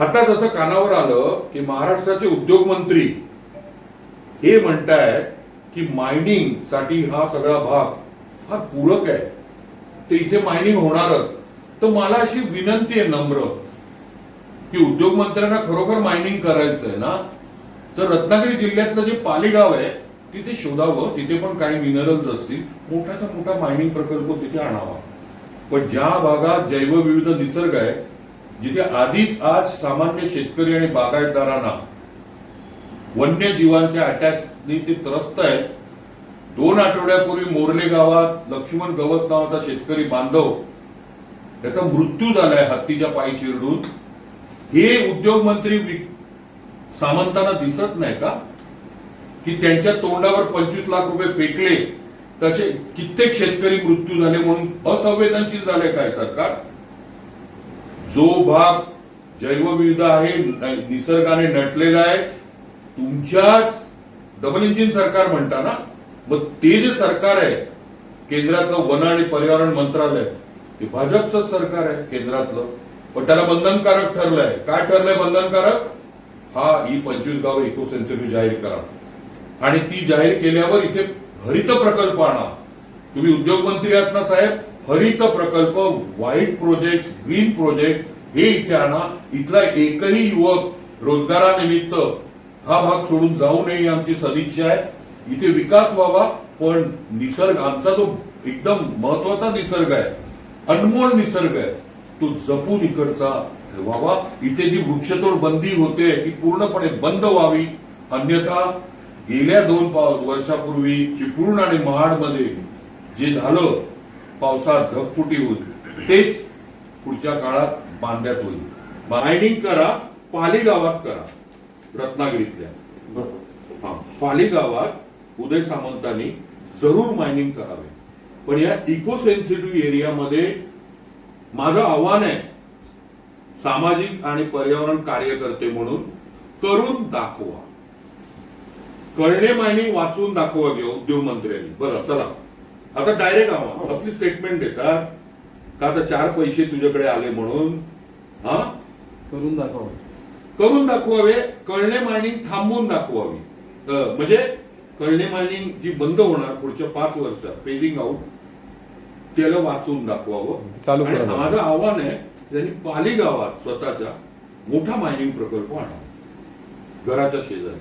आता जसं कानावर आलं की महाराष्ट्राचे उद्योग मंत्री हे म्हणतायत की मायनिंगसाठी हा सगळा भाग फार पूरक आहे. ते इथे मायनिंग होणारच. तर मला अशी विनंती आहे नम्र की उद्योग मंत्र्यांना खरोखर मायनिंग करायचं आहे ना तर रत्नागिरी जिल्ह्यातलं जे पालीगाव आहे तिथे शोधावं. तिथे पण काही मिनरल्स असतील. मोठाचा मोठा मायनिंग प्रकल्प तिथे आणावा. पण ज्या भागात जैवविविध निसर्ग आहे जिथे आधीच आज सामान्य शेतकरी आणि बागायतदारांना वन्यजीवांच्या अटॅचनी ते त्रस्त आहेत. दोन आठवड्यापूर्वी मोर्ले गावात लक्ष्मण गवस नावाचा शेतकरी बांधव त्याचा मृत्यू झालाय हत्तीच्या पायी चिरडून. हे उद्योग मंत्री सामंतांना दिसत नाही का? की त्यांच्या तोंडावर पंचवीस लाख रुपये फेकले तसे कित्येक शेतकरी मृत्यू झाले म्हणून असंवेदनशील झाले काय सरकार? जो भाग जैवविविध आहे निसर्गाने नटलेला आहे तुमच्याच डबल इंजिन सरकार म्हणता ना मग ते जे सरकार आहे केंद्रातलं वन आणि पर्यावरण मंत्रालय ते भाजपचं सरकार आहे केंद्रातलं. पण त्याला बंधनकारक ठरलंय. काय ठरलंय बंधनकारक? हा ही पंचवीस गावं इको सेन्सिटिव्ह जाहीर करा. आणि ती जाहीर केल्यावर इथे हरित प्रकल्प आणा. तुम्ही उद्योग मंत्री आहात ना साहेब? हरित प्रकल्प व्हाईट प्रोजेक्ट ग्रीन प्रोजेक्ट हे इथे आणा. इथला एकही युवक रोजगारानिमित्त हा भाग सोडून जाऊ नये आमची सदिच्छा आहे. इथे विकास व्हावा पण निसर्ग आमचा तो एकदम महत्त्वाचा निसर्ग आहे. अनमोल निसर्ग आहे. तो जपून इकडचा व्हावा इथे जी वृक्षतोड बंदी होते ती पूर्णपणे बंद व्हावी. अन्यथा गेल्या दोन वर्षापूर्वी चिपळूण आणि महाडमध्ये जे झालं पावसात ढगफुटी होईल. तेच पुढच्या काळात बांध्यात होईल. मायनिंग करा पाली गावात करा. रत्नागिरीतल्या. हा पाली गावात उदय सामंतांनी जरूर मायनिंग करावे. पण या इको सेन्सिटिव्ह एरियामध्ये माझं आव्हान आहे सामाजिक आणि पर्यावरण कार्यकर्ते म्हणून करून दाखवा. कळणे मायनिंग वाचून दाखवावी उद्योग मंत्र्यांनी बरं चला. आता डायरेक्ट आव्हान आपली स्टेटमेंट देतात. का आता चार पैसे तुझ्याकडे आले म्हणून? हा? करून दाखवा करून दाखवावे. कळणे मायनिंग थांबवून दाखवावी. म्हणजे कळणे मायनिंग जी बंद होणार पुढच्या पाच वर्षात फेजिंग आउट त्याला वाचून दाखवावं. चालू आणि. माझं आव्हान आहे त्यांनी पाली गावात स्वतःच्या मोठा मायनिंग प्रकल्प आणावा घराच्या शेजारी.